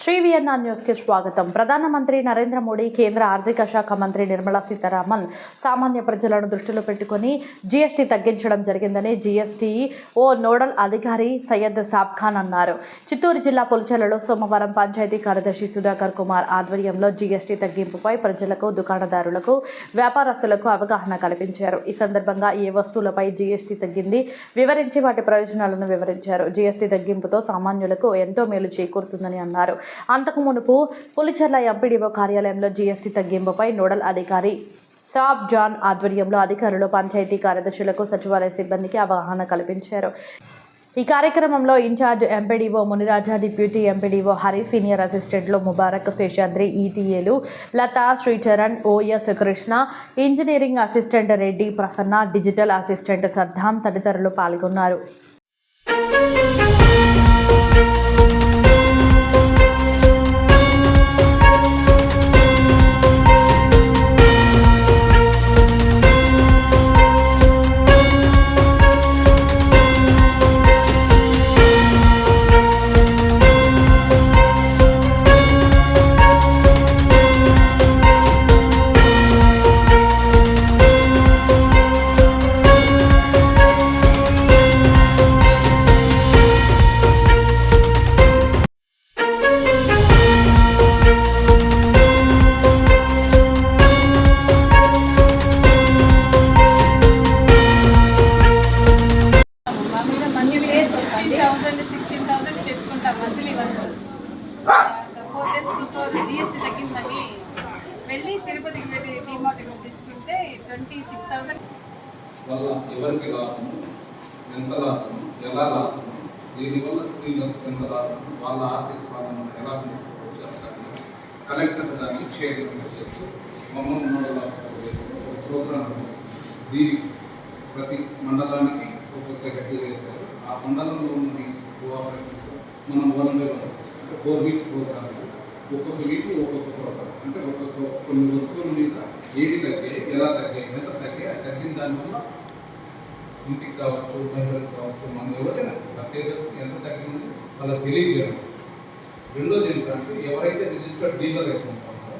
శ్రీవియన్నా news న్యూస్కి స్వాగతం. ప్రధానమంత్రి నరేంద్ర మోడీ కేంద్ర ఆర్థిక శాఖ మంత్రి నిర్మలా సీతారామన్ సామాన్య ప్రజలను దృష్టిలో పెట్టుకుని జీఎస్టీ తగ్గించడం జరిగిందని జీఎస్టీ ఓ నోడల్ అధికారి సయ్యద్ సాబ్ ఖాన్ అన్నారు. చిత్తూరు జిల్లా పులిచెలలో సోమవారం పంచాయతీ కార్యదర్శి సుధాకర్ కుమార్ ఆధ్వర్యంలో జీఎస్టీ తగ్గింపుపై ప్రజలకు దుకాణదారులకు వ్యాపారస్తులకు అవగాహన కల్పించారు. ఈ సందర్భంగా ఏ వస్తువులపై జీఎస్టీ తగ్గింది వివరించి వాటి ప్రయోజనాలను వివరించారు. జీఎస్టీ తగ్గింపుతో సామాన్యులకు ఎంతో మేలు చేకూరుతుందని అన్నారు. అంతకు మునుపు పులిచెర్ల ఎంపీడీఓ కార్యాలయంలో జీఎస్టీ తగ్గింపుపై నోడల్ అధికారి సాబ్ జాన్ ఆధ్వర్యంలో అధికారులు పంచాయతీ కార్యదర్శులకు సచివాలయ సిబ్బందికి అవగాహన కల్పించారు. ఈ కార్యక్రమంలో incharge MPDO Muniraja deputy MPDO Hari senior అసిస్టెంట్లు Mubarak Seshadri ఈటీఏలు Latha Sricharan OS Krishna engineering assistant Reddy Prasanna digital assistant Saddam తదితరులు పాల్గొన్నారు. Monthly once four days before GST తగ్గిందని వెళ్ళి తిరుపతికి వెళ్ళి డిమార్ట్ తెచ్చుకుంటే ట్వంటీ సిక్స్ థౌసండ్. వల్ల ఎవరికి లాభం ఎంత లాభం ఎలా లాభం దీనివల్ల స్త్రీలకు ఎంత లాభం వాళ్ళ ఆర్థిక స్వాధీనం ఎలా పెంచుకోవచ్చు కలెక్టర్ దాన్ని చేయడం చేస్తూ మమ్మల్ని నోడల్ ఒక ప్రోగ్రామ్ దీనికి ప్రతి మండలానికి ఒక్కొక్క హెడ్ వేశారు ఆ మండలంలో ఉన్నది మనం వన్ బై వన్ అంటే ఫోర్ వీక్స్ ప్రోగ్రామ్ ఒక్కొక్క వీక్ ఒక్కొక్క ప్రోగ్రామ్ అంటే ఒక్కొక్క కొన్ని వస్తువుల మీద ఏది తగ్గాయి ఎలా తగ్గాయి ఎంత తగ్గాయి ఆ తగ్గిన దానివల్ల ఇంటికి కావచ్చు మహిళలకు కావచ్చు మనం ఎవరైనా పర్చేజెస్కి ఎంత తగ్గిందని వాళ్ళకి తెలియజేయడం. రెండోది ఏంటంటే ఎవరైతే రిజిస్టర్డ్ డీలర్ అయితే ఉంటారో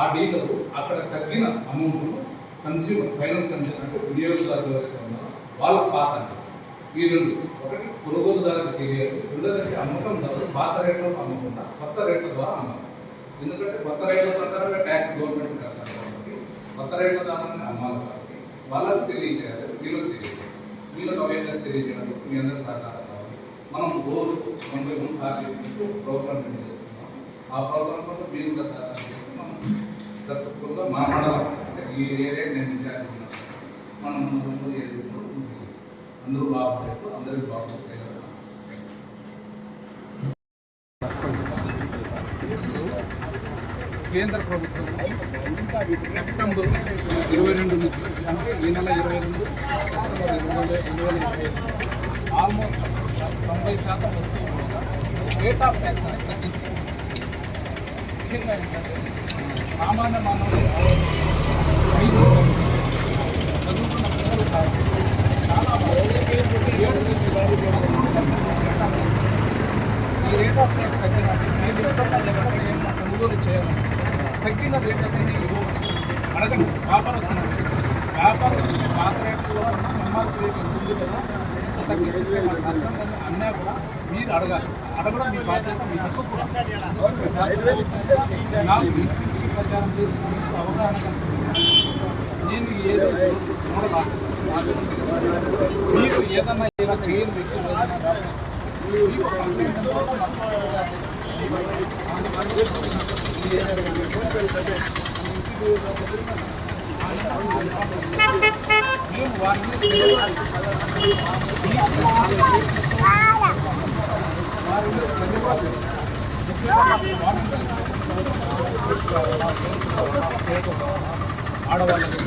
ఆ డీలరు అక్కడ తగ్గిన అమౌంట్ను కన్స్యూమర్ ఫైనల్ కన్స్యూమర్ అంటే వినియోగదారులు ఎవరైతే ఉన్నారో వాళ్ళకి పాస్ అంటారు. ఈ రెండు ఒకటి కొనుగోలుదారులకు తెలియాలి రెండోదంటే అమ్మకందారు పాత రేట్లలో అమ్మకుండా కొత్త రేట్ల ద్వారా అమ్మాలి ఎందుకంటే కొత్త రేట్ల ప్రకారంగా ట్యాక్స్ గవర్నమెంట్ కట్టాలి కాబట్టి కొత్త రేట్ల ద్వారా అమ్మాలి కాబట్టి వాళ్ళకు తెలియజేయాలి వీళ్ళకి తెలియజేయాలి. వీళ్ళకి అవేర్నెస్ తెలియజేయడం కోసం మీ అందరూ సహకారం కావాలి. మనం రోజు one by one sir programme చేస్తున్నాం. ఆ ప్రోగ్రామ్ కోసం మీరు కూడా సహకారం చేస్తే మనం సక్సెస్ఫుల్గా మా మండలం ఈ ఏరియా నేను ఇన్ఛార్జ్ మనం ముందు ఏరియా అందరూ లాభపడేట్టు అందరికీ బాగుంటుంది కేంద్ర ప్రభుత్వం సెప్టెంబర్ ఇరవై రెండు నుంచి అంటే ఈ నెల ఇరవై రెండు సెప్టెంబర్ ఇరవై రెండు వేల ఇరవై ఆల్మోస్ట్ తొంభై శాతం వస్తువులు కూడా రేట్ ఆఫ్ ట్యాక్స్ అనేది తగ్గించింది ముఖ్యంగా ఏంటంటే సామాన్య మానవులు చదువుకున్న పిల్లలు కాదు చాలా మంది ఏడు నుంచి పది రేట్ ఆఫ్ ట్యాక్స్ ఈ రేట్ ఆఫ్ ట్యాక్స్ తగ్గినట్టు మీరు ఎక్కడ ఎక్కడ ఏమన్నా కొనుగోలు చేయాలని తగ్గిన రేట్ అనేది ఇవ్వమని అడగండి వ్యాపారస్తులు వ్యాపారస్తులు పాత రేట్లలో ఉన్న ఎంఆర్పీ రేట్ ఎంత ఉంది కదా? తగ్గించుకుంటే మన నష్టం కానీ అన్నా కూడా మీరు అడగాలి. అడగడం మీ బాధ్యత మీ హక్కు కూడా. నాకు మీ ప్రచారం చేసి మీకు అవగాహన నేను ఏదో చూడలేదు మీరు ఏదన్నా ఇలా చేయని వ్యక్తులు ఏదైనా మీకు కంప్లైంట్ ఉంటే మాకు మేము వారిని ఆడవాళ్ళకి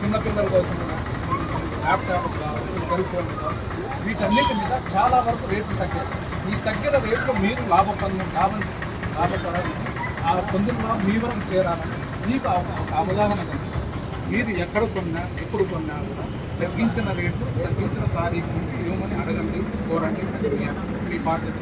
చిన్నపిల్లల కోసం ల్యాప్టాప్ కావచ్చు సెల్ వీటన్నిటి మీద చాలా వరకు రేట్లు తగ్గాయి ఈ తగ్గిన రేట్లు మీరు లాభ పొంద లాభం లాభపడాలి ఆ పొందిన మీవరం చేరాలని మీకు అవగాహన కలిగి మీరు ఎక్కడ కొన్నా ఎప్పుడు కొన్నా కూడా తగ్గించిన రేట్లు తగ్గించిన తారీఖు నుంచి ఏమని అడగండి కోరండి మీ బాధ్యత